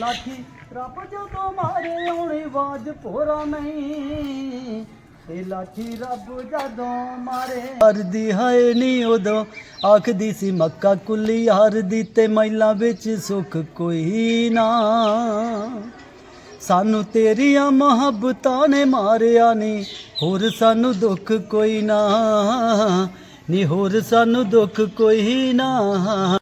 ਲਾਠੀ ਰੱਬ ਜਦੋਂ ਮਾਰੇ ਆਉਣੀ ਆਵਾਜ਼ ਭੋਰਾ ਨਹੀਂ। ਤੇ ਲਾਠੀ ਰੱਬ ਜਦੋਂ ਮਾਰੇ। ਹਰਦੀ ਹਾਏ ਨੀ ਉਦੋਂ, ਆਖਦੀ ਸੀ ਮੱਕਾ ਕੁੱਲੀ ਹਾਰਦੀ ਤੇ ਮਹਿਲਾ ਵਿੱਚ ਸੁੱਖ ਕੋਈ ਨਾ। ਸਾਨੂੰ ਤੇਰੀਆਂ ਮੁਹੱਬਤਾਂ ਨੇ ਮਾਰਿਆ ਨੀ, ਹੋਰ ਸਾਨੂੰ ਦੁੱਖ ਕੋਈ ਨਾ। ਨੀ ਹੋਰ ਸਾਨੂੰ ਦੁੱਖ ਕੋਈ ਨਾ।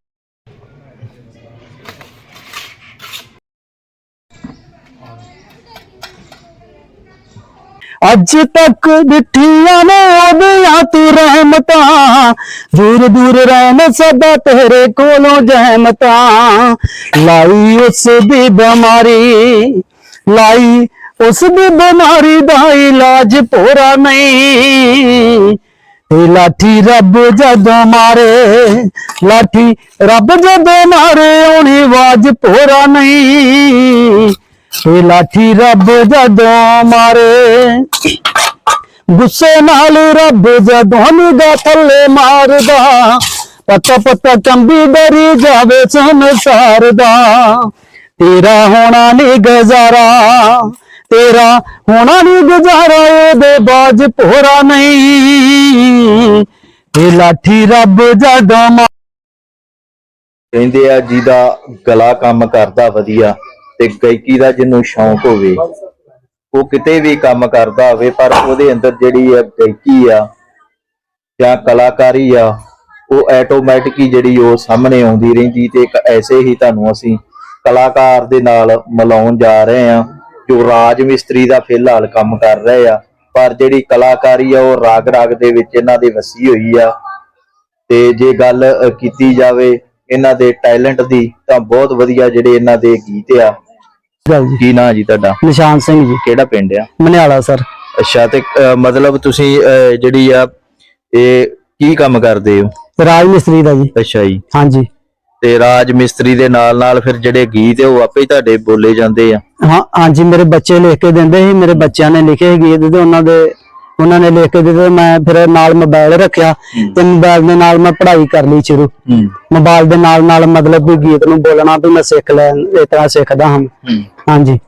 ਅੱਜ ਤੱਕ ਦਿੱਠੀਆਂ ਨੇ ਉਹਦੀਆਂ ਤੂੰ ਰਹਿਮਤਾਂ ਦੂਰ ਦੂਰ ਰਹਿਣ ਸਦਾ ਤੇਰੇ ਕੋਲੋਂ ਜਹਿਮਤਾਂ ਲਾਈ ਉਸ ਦੀ ਬਿਮਾਰੀ ਲਾਈ ਉਸ ਦੀ ਬਿਮਾਰੀ ਦਾ ਇਲਾਜ ਪੂਰਾ ਨਹੀਂ ਤੇ ਲਾਠੀ ਰੱਬ ਜਦੋਂ ਮਾਰੇ ਲਾਠੀ ਰੱਬ ਜਦੋਂ ਮਾਰੇ ਆਉਣੀ ਆਵਾਜ਼ ਪੂਰਾ ਨਹੀਂ ਲਾਠੀ ਰੱਬ ਜਦੋਂ ਮਾਰੇ, ਗੁੱਸੇ ਨਾਲ ਰੱਬ ਜਦੋਂ ਨਿਗਾ ਥੱਲੇ ਮਾਰਦਾ, ਪਤਾ ਪਤਾ ਕੰਬੀ ਡਰੀ ਜਾਵੇ ਸੰਸਾਰ ਦਾ ਤੇਰਾ ਹੋਣਾ ਨਹੀਂ ਗੁਜ਼ਾਰਾ, ਤੇਰਾ ਹੋਣਾ ਨਹੀਂ ਗੁਜ਼ਾਰਾ, ਇਹਦੇ ਬਾਜ ਭੋਰਾ ਨਹੀਂ। ਤੇ ਲਾਠੀ ਰੱਬ ਜਦੋਂ ਮਾਰੇ ਕਹਿੰਦੇ ਆ, ਜਿਹਦਾ ਗਲਾ ਕੰਮ ਕਰਦਾ ਵਧੀਆ ਤੇ ਗਾਇਕੀ ਦਾ ਜਿਹਨੂੰ ਸ਼ੌਂਕ ਹੋਵੇ, ਉਹ ਕਿਤੇ ਵੀ ਕੰਮ ਕਰਦਾ ਹੋਵੇ, ਪਰ ਉਹਦੇ ਅੰਦਰ ਜਿਹੜੀ ਆ ਗਾਇਕੀ ਆ ਜਾਂ ਕਲਾਕਾਰੀ ਆ, ਉਹ ਆਟੋਮੈਟਿਕ ਜਿਹੜੀ ਉਹ ਸਾਹਮਣੇ ਆਉਂਦੀ ਰਹਿੰਦੀ ਤੇ ਇੱਕ ਐਸੇ ਹੀ ਤੁਹਾਨੂੰ ਅਸੀਂ ਕਲਾਕਾਰ ਦੇ ਨਾਲ ਮਿਲਾਉਣ ਜਾ ਰਹੇ ਆ ਜੋ ਰਾਜ ਮਿਸਤਰੀ ਦਾ ਫਿਲਹਾਲ ਕੰਮ ਕਰ ਰਹੇ ਆ, ਪਰ ਜਿਹੜੀ ਕਲਾਕਾਰੀ ਆ, ਉਹ ਰਾਗ ਰਾਗ ਦੇ ਵਿੱਚ ਇਹਨਾਂ ਦੇ ਵਸੀ ਹੋਈ ਆ। ਤੇ ਜੇ ਗੱਲ ਕੀਤੀ ਜਾਵੇ ਇਹਨਾਂ ਦੇ ਟੈਲੈਂਟ ਦੀ, ਤਾਂ ਬਹੁਤ ਵਧੀਆ ਜਿਹੜੇ ਇਹਨਾਂ ਦੇ ਗੀਤ ਆ ਗੱਲ ਜੀ। ਕੀ ਨਾਂ ਜੀ ਤੁਹਾਡਾ? ਨਿਸ਼ਾਨ ਸਿੰਘ ਜੀ। ਕਿਹੜਾ ਪਿੰਡ ਆ? ਮਨਿਆਲਾ ਸਰ। ਅੱਛਾ ਤੇ ਮਤਲਬ ਤੁਸੀਂ ਅ, ਜਿਹੜੀ ਆ ਇਹ ਕੀ ਕੰਮ ਕਰਦੇ ਹੋ? ਰਾਜ ਮਿਸਤਰੀ ਦਾ ਜੀ। ਅੱਛਾ ਜੀ। ਹਾਂਜੀ। ਤੇ ਰਾਜ ਮਿਸਤਰੀ ਦੇ ਨਾਲ ਨਾਲ ਫਿਰ ਜਿਹੜੇ ਗੀਤ ਆ ਉਹ ਆਪੇ ਹੀ ਤੁਹਾਡੇ ਬੋਲੇ ਜਾਂਦੇ ਆ? ਹਾਂ ਹਾਂਜੀ ਮੇਰੇ ਬੱਚੇ ਲਿਖ ਕੇ ਦਿੰਦੇ ਸੀ ਮੇਰੇ ਬੱਚਿਆਂ ਨੇ ਲਿਖੇ ਗੀਤ ਤੇ ਉਹਨਾਂ ਦੇ ਉਹਨਾਂ ਨੇ ਲਿਖ ਕੇ ਦਿੱਤੇ ਮੈਂ ਫਿਰ ਨਾਲ ਮੋਬਾਈਲ ਰੱਖਿਆ ਤੇ ਮੋਬਾਈਲ ਦੇ ਨਾਲ ਮੈਂ ਪੜ੍ਹਾਈ ਕਰ ਲਈ ਸ਼ੁਰੂ। ਮੋਬਾਈਲ ਦੇ ਨਾਲ ਨਾਲ ਮਤਲਬ ਵੀ ਗੀਤ ਨੂੰ ਬੋਲਣਾ ਵੀ ਮੈਂ ਸਿੱਖ ਲੈ ਇਸ ਤਰ੍ਹਾਂ ਸਿੱਖਦਾ ਹਾਂ। ਹੂੰ। ਹਾਂਜੀ।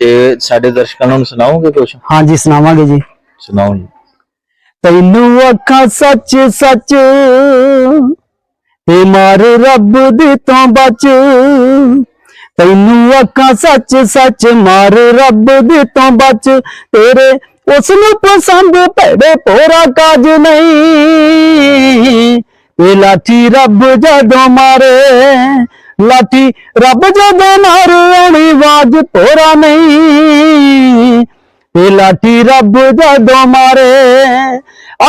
ਤੇ ਸਾਡੇ ਦਰਸ਼ਕਾਂ ਨੂੰ ਸੁਣਾਓਗੇ ਕੁਝ ਹਾਂਜੀ ਸੁਣਾਵਾਂਗੇ ਜੀ। ਸੁਣਾਓ ਜੀ। ਤੈਨੂੰ ਅੱਖਾਂ ਸੱਚ ਸੱਚ ਤੇ ਮਾਰ ਰੱਬ ਦੇ ਤੋਂ ਬਚ। ਤੈਨੂੰ ਅੱਖਾਂ ਸੱਚ ਸੱਚ ਮਾਰ ਰੱਬ ਦੇ ਤੋਂ ਬਚ। ਤੇਰੇ ਉਸ ਨੂੰ ਪਸੰਦ ਭੜੇ ਪੋਰਾ ਕਾਜ ਨਹੀਂ। ਇਹ ਲਾਠੀ ਰੱਬ ਜਦੋਂ ਮਾਰੇ, ਲਾਠੀ ਰੱਬ ਜਦੋਂ ਮਾਰੇ ਆਣੀ ਆਵਾਜ਼ ਤੋਰਾ ਨਹੀਂ। ਇਹ ਲਾਠੀ ਰੱਬ ਜਦੋਂ ਮਾਰੇ,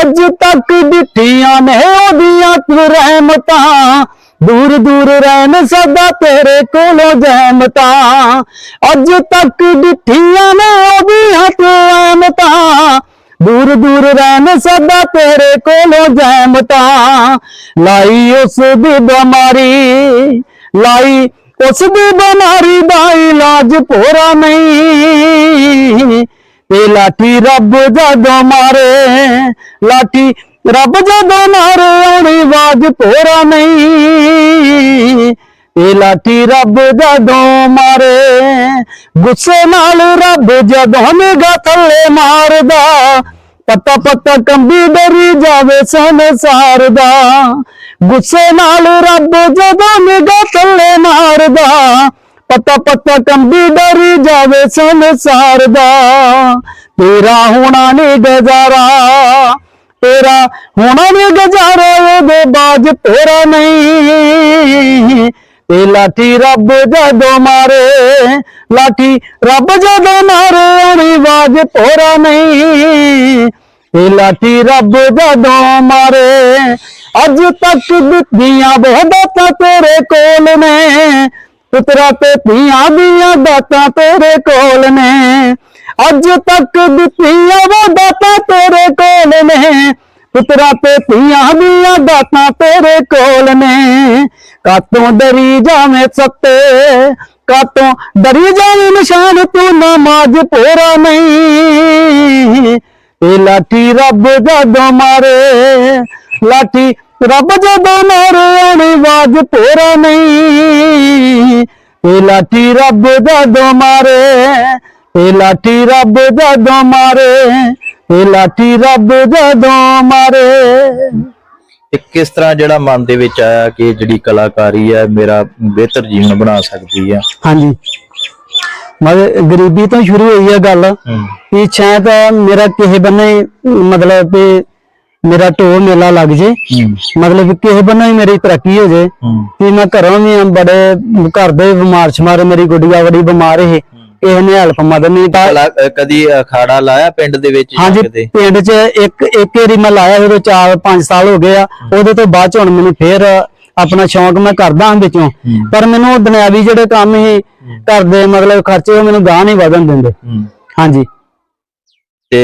ਅੱਜ ਤੱਕ ਦਿੱਤੀਆਂ ਨੇ ਉਹਦੀਆਂ ਰਹਿਮਤਾਂ। ਦੂਰ ਦੂਰ ਰਹਿਣ ਸਦਾ ਤੇਰੇ ਕੋਲੋਂ ਜਹਿਮਤਾਂ। ਅੱਜ ਤੱਕ ਦਿੱਤੀਆਂ ਨੇ ਉਹਦੀਆਂ ਤੂੰ ਰਹਿਮਤਾਂ ਦੂਰ ਦੂਰ ਰਹਿਣ ਸਦਾ ਤੇਰੇ ਕੋਲੋਂ ਜਹਿਮਤਾਂ। ਲਾਈ ਉਸ ਦੀ ਬਿਮਾਰੀ, ਲਾਈ ਉਸ ਦੀ ਬਿਮਾਰੀ ਦਾ ਇਲਾਜ ਪੂਰਾ ਨਹੀਂ। ਤੇ ਲਾਠੀ ਰੱਬ ਜਦੋਂ ਮਾਰੇ, ਲਾਠੀ ਰੱਬ ਜਦੋਂ ਮਾਰੇ ਆਉਣੀ ਆਵਾਜ਼ ਤੇਰਾ ਨਹੀਂ, ਤੇ ਲਾਠੀ ਰੱਬ ਜਦੋਂ ਮਾਰੇ, ਗੁੱਸੇ ਨਾਲ ਰੱਬ ਜਦੋਂ ਨਿਗਾ ਥੱਲੇ ਮਾਰਦਾ, ਪਤਾ ਪਤਾ ਕੰਬੀ ਡਰੀ ਜਾਵੇ ਸੰਸਾਰ ਦਾ। ਗੁੱਸੇ ਨਾਲ ਰੱਬ ਜਦੋਂ ਨਿਗਾ ਥੱਲੇ ਮਾਰਦਾ, ਪਤਾ ਪਤਾ ਕੰਬੀ ਡਰੀ ਜਾਵੇ ਸੰਸਾਰ ਦਾ। ਤੇਰਾ ਹੋਣਾ ਨਹੀਂ ਗੁਜ਼ਾਰਾ ਤੇਰਾ, ਹੋਣਾ ਵੀ ਗੁਜ਼ਾਰਾ ਇਹਦੇ ਬਾਜ ਤੇਰਾ ਨਹੀਂ। ਤੇ ਲਾਠੀ ਰੱਬ ਜਦੋਂ ਮਾਰੇ, ਲਾਠੀ ਰੱਬ ਜਦੋਂ ਮਾਰੇ ਆਉਣੀ ਆਵਾਜ਼ ਤੇਰਾ ਨਹੀਂ। ਤੇ ਲਾਠੀ ਰੱਬ ਜਦੋਂ ਮਾਰੇ, ਅੱਜ ਤੱਕ ਦਿੱਤੀਆਂ ਬਹੁਦਾਤਾਂ ਤੇਰੇ ਕੋਲ ਨੇ। ਪੁੱਤਰਾ ਤੇ ਧੀਆਂ ਦੀਆਂ ਦਾਤਾਂ ਤੇਰੇ ਕੋਲ ਨੇ। ਅੱਜ ਤੱਕ ਦਿੱਤੀਆਂ ਬਹੁਦਾਤਾਂ ਤੇਰੇ ਕੋਲ ਨੇ। ਪੁੱਤਰਾ ਤੇ ਧੀਆਂ ਦੀਆਂ ਦਾਤਾਂ ਤੇਰੇ ਕੋਲ ਨੇ। ਕਾਤੋਂ ਡਰੀ ਜਾਵੇਂ ਸੱਤੇ, ਕਾਤੋਂ ਡਰੀ ਜਾਵੇਂ ਨਿਸ਼ਾਨ ਤੂੰ ਨਮਾਜ਼ ਪੂਰਾ ਨਹੀਂ। ਇਹ ਲਾਠੀ ਰੱਬ ਜਦੋਂ ਮਾਰੇ, ਲਾਠੀ ਰੱਬ ਜਦੋਂ ਮਾਰੇ ਆਣੀ ਆਵਾਜ਼ ਪੂਰਾ ਨਹੀਂ। ਇਹ ਲਾਠੀ ਰੱਬ ਜਦੋਂ ਮਾਰੇ ਇਹ ਲਾਠੀ ਰੱਬ ਜਦੋਂ ਮਾਰੇ ਇਹ ਲਾਠੀ ਰੱਬ ਜਦੋਂ ਮਾਰੇ। ਤੇ ਕਿਸ ਤਰ੍ਹਾਂ ਜਿਹੜਾ ਮਨ ਦੇ ਵਿੱਚ ਆਇਆ ਕਿ ਜਿਹੜੀ ਕਲਾਕਾਰੀ ਹੈ ਮੇਰਾ ਬਿਹਤਰ ਜੀਵਨ ਬਣਾ ਸਕਦੀ ਹੈ? ਹਾਂਜੀ। ਮਤਲਬ ਗਰੀਬੀ ਤੋਂ ਸ਼ੁਰੂ ਹੋਈ ਹੈ ਗੱਲ। ਹੂੰ। ਕਿ ਸ਼ਾਇਦ ਮੇਰਾ ਕਿਸੇ ਬੰਨੇ ਮਤਲਬ ਕਿ ਮੇਰਾ ਢੋਲ ਮੇਲਾ ਲੱਗ ਜੇ। ਮਤਲਬ ਕਿਸੇ ਬੰਨੇ ਹੀ ਮੇਰੀ ਤਰੱਕੀ ਹੋ ਜੇ। ਕਿ ਮੈਂ ਘਰੋਂ ਵੀ ਬੜੇ ਘਰ ਦੇ ਬਿਮਾਰ ਸ਼ਮਾਰ ਮੇਰੀ ਗੁੱਡੀਆ ਬੜੀ ਬਿਮਾਰ ਹੈ ਕਿਸੇ ਨੇ ਹੈਲਪ ਮਦਦ ਨਹੀਂ ਤਾਂ ਅ, ਕਦੀ ਅਖਾੜਾ ਲਾਇਆ ਪਿੰਡ ਦੇ ਵਿੱਚ ਜਾਂ ਹਾਂਜੀ ਕਿਤੇ? ਪਿੰਡ 'ਚ ਇੱਕ ਇੱਕ ਏਰੀ ਮੈਂ ਲਾਇਆ ਉਦੋਂ 4-5 ਸਾਲ ਹੋ ਗਏ ਆ। ਉਹਦੇ ਤੋਂ ਬਾਅਦ 'ਚ ਹੁਣ ਮੈਨੂੰ ਫੇਰ ਆਪਣਾ ਸ਼ੌਂਕ ਮੈਂ ਕਰਦਾ ਹਾਂ ਵਿੱਚੋਂ। ਪਰ ਮੈਨੂੰ ਉਹ ਦੁਨਿਆਵੀ ਜਿਹੜੇ ਕੰਮ ਹੀ। ਘਰ ਦੇ ਮਤਲਬ ਖਰਚੇ ਉਹ ਮੈਨੂੰ ਗਾਹ ਨਹੀਂ ਵਧਣ ਦਿੰਦੇ। ਹੂੰ। ਹਾਂਜੀ। ਤੇ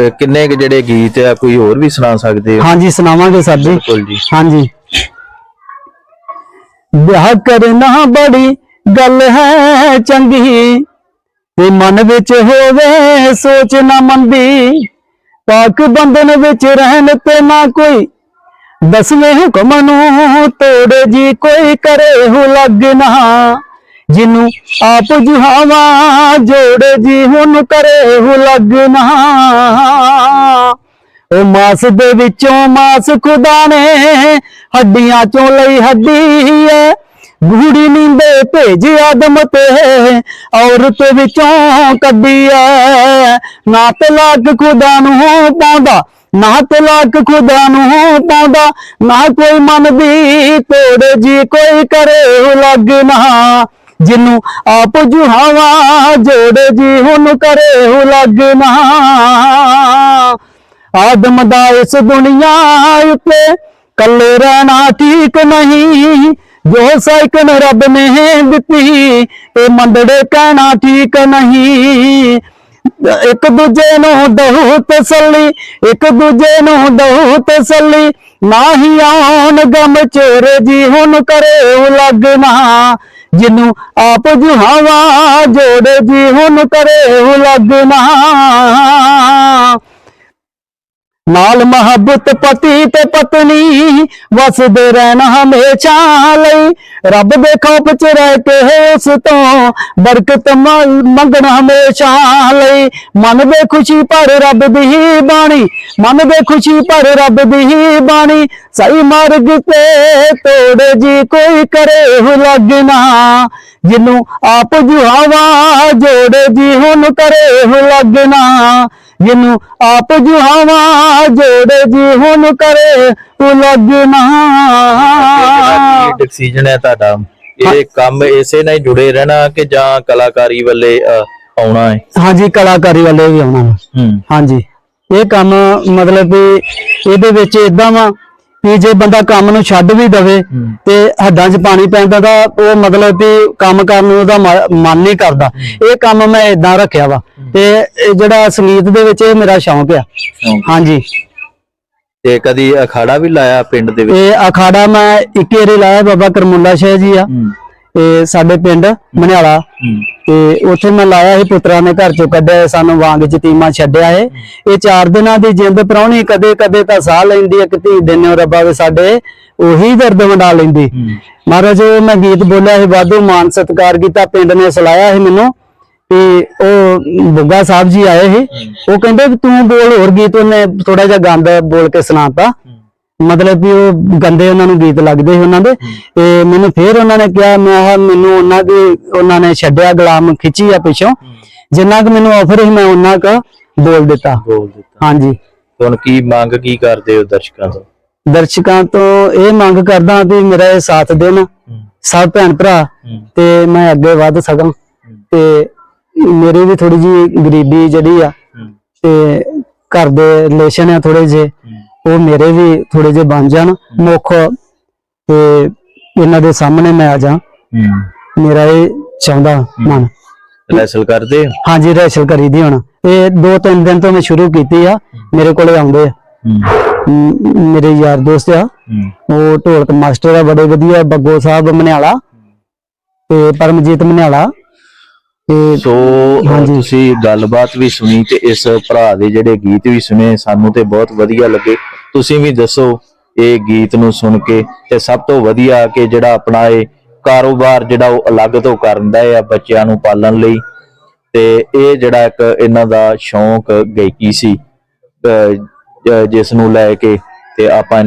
ਅ, ਕਿੰਨੇ ਕੁ ਜਿਹੜੇ ਗੀਤ ਆ ਕੋਈ ਹੋਰ ਵੀ ਸੁਣਾ ਸਕਦੇ ਹੋ? ਹਾਂਜੀ ਸੁਣਾਵਾਂਗੇ ਸਰ ਜੀ। ਬਿਲਕੁਲ ਜੀ। ਹਾਂਜੀ। ਵਿਆਹ ਕਰਨਾ ਬੜੀ ਗੱਲ ਹੈ ਚੰਗੀ ਤੇ ਮਨ ਵਿੱਚ ਹੋਵੇ ਸੋਚ ਨਾ ਮੰਦੀ ਪਾਕ ਬੰਧਨ ਵਿੱਚ ਰਹਿਣ ਤੇ ਨਾ ਕੋਈ। ਦਸਵੇਂ ਹੁਕਮ ਨੂੰ ਤੋੜੇ ਜੀ ਕੋਈ ਕਰੇ ਹੋ ਲੱਗਣਾ ਜਿਹਨੂੰ ਆਪ ਜੁਹਾਵਾ ਜੋੜੇ ਜੀ ਹੁਣ ਕਰੇ ਹੋ ਲੱਗਣਾ ਉਹ ਮਾਸ ਦੇ ਵਿੱਚੋਂ ਮਾਸ ਖੁਦਾ ਨੇ ਹੱਡੀਆਂ ਚੋਂ ਲਈ ਹੱਡੀ ਐ ਗੂੜੀ ਨੀਂਦੇ ਭੇਜ ਆਦਮ ਤੇ, ਔਰਤ ਵਿੱਚੋਂ ਕੱਢੀ ਐ ਨਾ ਤਲਾਕ ਖੁਦਾ ਨੂੰ ਪਾਉਂਦਾ ਨਾ ਤਲਾਕ ਖੁਦਾ ਨੂੰ ਪਾਉਂਦਾ। ਨਾ ਕੋਈ ਮਨ ਦੀ ਤੋੜ ਜੀ ਕੋਈ ਕਰੇ ਲੱਗਣਾ ਜਿਹਨੂੰ ਆਪ ਜੁਹਾਵਾ ਜੋੜੇ ਜੀ ਹੁਣ ਕਰੇ ਲੱਗਣਾ ਆਦਮ ਦਾ ਇਸ ਦੁਨੀਆ ਉੱਤੇ ਕੱਲੇ ਰਹਿਣਾ ਠੀਕ ਨਹੀਂ। ਜੋ ਸਾਈਕਨ ਰੱਬ ਨੇ ਦਿੱਤੀ, ਇਹ ਮੰਦੜੇ ਕਹਿਣਾ ਠੀਕ ਨਹੀਂ। ਇੱਕ ਦੂਜੇ ਨੂੰ ਦਹੂ ਤਸੱਲੀ, ਇੱਕ ਦੂਜੇ ਨੂੰ ਦਹੂ ਤਸੱਲੀ, ਨਾ ਹੀ ਆਉਣ ਗਮ ਚੋਰੇ ਜੀ ਹੁਣ ਕਰੇ ਲੱਗਣਾ। ਜਿਹਨੂੰ ਆਪ ਜੁਹਾਵਾ ਜੋੜੇ ਜੀ ਹੁਣ ਕਰੇ ਲੱਗਣਾ। ਨਾਲ ਮੁਹੱਬਤ ਪਤੀ ਤੇ ਪਤਨੀ ਵਸਦੇ ਰਹਿਣਾ ਹਮੇਸ਼ਾ ਲਈ। ਰੱਬ ਦੇ ਖੌਫ ਚ ਰਹਿ ਕੇ ਉਸ ਤੋਂ ਬਰਕਤ ਮੰਗਣਾ ਹਮੇਸ਼ਾ ਲਈ। ਮਨ ਦੇ ਖੁਸ਼ੀ ਪਰ ਰੱਬ ਦੀ ਹੀ ਬਾਣੀ, ਮਨ ਦੇ ਖੁਸ਼ੀ ਪਰ ਰੱਬ ਦੀ ਹੀ ਬਾਣੀ। ਸਹੀ ਮਾਰਗ ਤੇ ਤੋੜ ਜੀ ਕੋਈ ਕਰੇ ਹੋ ਲੱਗਣਾ ਜਿਹਨੂੰ ਆਪ ਜੁਹਾਵਾ ਜੋੜੇ ਜੀ ਹੁਣ ਕਰੇ ਹੋ ਲੱਗਣਾ ਜਿਹਨੂੰ ਆਪ ਜੁਹਾਵਾ ਜੋੜੇ ਜੀ ਹੁਣ ਕਰੇ ਉਹ ਲੱਗਣਾ ਡਿਸੀਜਨ ਹੈ ਤੁਹਾਡਾ। ਇਹ ਕੰਮ ਇਸੇ ਨਾਲ ਹੀ ਜੁੜੇ ਰਹਿਣਾ ਕਿ ਜਾਂ ਕਲਾਕਾਰੀ ਵੱਲੇ ਅ, ਆਉਣਾ ਹੈ? ਹਾਂਜੀ ਕਲਾਕਾਰੀ ਵਾਲੇ ਵੀ ਆਉਣਾ। ਵਾ। ਹੂੰ। ਹਾਂਜੀ। ਇਹ ਕੰਮ ਮਤਲਬ ਵੀ ਇਹਦੇ ਵਿੱਚ ਇਦਾਂ ਵਾ ਕਿ ਜੇ ਬੰਦਾ ਕੰਮ ਨੂੰ ਛੱਡ ਵੀ ਦਵੇ। ਤੇ ਹੱਡਾਂ 'ਚ ਪਾਣੀ ਪੈਂਦਾ ਤਾਂ ਉਹ ਮਤਲਬ ਵੀ ਕੰਮ ਕਰਨ ਨੂੰ ਉਹਦਾ ਮਨ ਨਹੀਂ ਕਰਦਾ। ਇਹ ਕੰਮ ਮੈਂ ਇਦਾਂ ਰੱਖਿਆ ਵਾ। ਤੇ ਜਿਹੜਾ ਸੰਗੀਤ ਦੇ ਵਿੱਚ ਇਹ ਮੇਰਾ ਸ਼ੌਂਕ ਆ। ਹਾਂਜੀ। ਤੇ ਕਦੀ ਅਖਾੜਾ ਵੀ ਲਾਇਆ ਪਿੰਡ ਦੇ ਵਿੱਚ? ਇਹ ਅਖਾੜਾ ਮੈਂ ਇੱਕ ਏਰੇ ਲਾਇਆ ਬਾਬਾ ਕਰਮੁੱਲਾ ਸ਼ਾਹ ਜੀ ਆ। ਹੂੰ ਇਹ ਸਾਡੇ ਪਿੰਡ ਮਨਿਆਲਾ। ਹੂੰ। ਤੇ ਉੱਥੇ ਮੈਂ ਲਾਇਆ ਸੀ ਪੁੱਤਰਾਂ ਨੇ ਘਰ ਚੋਂ ਕੱਢਿਆ ਸਾਨੂੰ ਵਾਂਗ ਚ ਤੀਮਾ ਛੱਡਿਆ ਏ ਇਹ ਚਾਰ ਦਿਨਾਂ ਦੀ ਜਿੰਦ ਪ੍ਰਾਹੁਣੀ ਕਦੇ ਕਦੇ ਤਾਂ ਸਾਹ ਲੈਂਦੀ ਇੱਕ ਧੀ ਦਿਨੋਂ ਰੱਬਾ ਵੇ ਸਾਡੇ ਉਹੀ ਦਰਦ ਵੰਡਾ ਲੈਂਦੀ। ਹੂੰ। ਮਹਾਰਾਜ ਉਹ ਮੈਂ ਗੀਤ ਬੋਲਿਆ ਸੀ ਵਾਧੂ ਮਾਨ ਸਤਿਕਾਰ ਕੀਤਾ ਪਿੰਡ ਨੇ ਸਲਾਇਆ ਸੀ ਮੈਨੂੰ। ਤੇ ਉਹ ਬੁੱਗਾ ਸਾਹਿਬ ਜੀ ਆਏ ਸੀ। ਉਹ ਕਹਿੰਦੇ ਤੂੰ ਬੋਲ ਹੋਰ ਗੀਤ ਉਹਨੇ ਥੋੜਾ ਜਿਹਾ ਗੰਦ ਬੋਲ ਕੇ ਸੁਣਾਤਾ। ਮਤਲਬ ਵੀ ਉਹ ਗੰਦੇ ਉਹਨਾਂ ਨੂੰ ਗੀਤ ਲੱਗਦੇ ਸੀ ਉਹਨਾਂ ਦੇ। ਤੇ ਮੈਨੂੰ ਫੇਰ ਉਹਨਾਂ ਨੇ ਕਿਹਾ ਮੈਂ ਕਿਹਾ ਮੈਨੂੰ ਉਹਨਾਂ ਦੀ ਉਹਨਾਂ ਨੇ ਛੱਡਿਆ ਗੁਲਾਮ ਖਿੱਚੀ ਆ ਪਿੱਛੋਂ। ਜਿੰਨਾ ਕੁ ਮੈਨੂੰ ਆਫਰ ਸੀ ਮੈਂ ਉਹਨਾਂ ਕੁ ਬੋਲ ਦਿੱਤਾ। ਬੋਲ ਦਿੱਤਾ। ਹਾਂਜੀ। ਹੁਣ ਕੀ ਮੰਗ ਕੀ ਕਰਦੇ ਹੋ ਦਰਸ਼ਕਾਂ ਤੋਂ? ਦਰਸ਼ਕਾਂ ਤੋਂ ਇਹ ਮੰਗ ਕਰਦਾ ਵੀ ਮੇਰਾ ਇਹ ਸਾਥ ਦੇਣ। ਸਭ ਭੈਣ ਭਰਾ। ਤੇ ਮੈਂ ਅੱਗੇ ਵੱਧ ਸਕਾਂ ਤੇ ਮੇਰੀ ਵੀ ਥੋੜੀ ਜੀ ਗਰੀਬੀ ਜਿਹੜੀ ਆ ਤੇ ਘਰ ਦੇ ਰਿਲੇਸ਼ਨ ਆ ਥੋੜੇ ਜੇ ਉਹ ਮੇਰੇ ਵੀ ਥੋੜੇ ਜੇ ਬਣ ਜਾਣ ਮੁੱਖ। ਤੇ ਇਹਨਾਂ ਦੇ ਸਾਹਮਣੇ ਮੈਂ ਆ ਜਾ ਮੇਰਾ ਇਹ ਚਾਹੁੰਦਾ ਮਨ। ਰੈਸਲ ਕਰਦੇ? ਹਾਂਜੀ ਰੈਸ਼ਲ ਕਰੀਦੀ ਹੁਣ। ਇਹ ਦੋ ਤਿੰਨ ਦਿਨ ਤੋਂ ਮੈਂ ਸ਼ੁਰੂ ਕੀਤੀ ਆ ਮੇਰੇ ਕੋਲੇ ਆਉਂਦੇ ਆ। ਮੇਰੇ ਯਾਰ ਦੋਸਤ ਆ। ਉਹ ਢੋਲਕ ਮਾਸਟਰ ਆ ਬੜੇ ਵਧੀਆ ਬੱਗੋ ਸਾਹਿਬ ਮਨਿਆਲਾ ਤੇ ਪਰਮਜੀਤ ਮਨਿਆਲਾ। ਤੇ ਸੋ ਹਾਂਜੀ। ਤੁਸੀਂ ਗੱਲਬਾਤ ਵੀ ਸੁਣੀ ਤੇ ਇਸ ਭਰਾ ਦੇ ਜਿਹੜੇ ਗੀਤ ਵੀ ਸੁਣੇ ਸਾਨੂੰ ਤੇ ਬਹੁਤ ਵਧੀਆ ਲੱਗੇ ਤੁਸੀਂ ਵੀ ਦੱਸੋ ਇਹ ਗੀਤ ਨੂੰ ਸੁਣ ਕੇ ਤੇ ਸਭ ਤੋਂ ਵਧੀਆ ਕਿ ਜਿਹੜਾ ਆਪਣਾ ਇਹ ਕਾਰੋਬਾਰ ਜਿਹੜਾ ਉਹ ਅਲੱਗ ਤੋਂ ਕਰਦਾ ਆ ਬੱਚਿਆਂ ਨੂੰ ਪਾਲਣ ਲਈ ਤੇ ਇਹ ਜਿਹੜਾ ਇੱਕ ਇਹਨਾਂ ਦਾ ਸ਼ੌਂਕ ਗਾਇਕੀ ਸੀ ਜਿਸ ਨੂੰ ਲੈ ਕੇ ਤੇ ਆਪਾਂ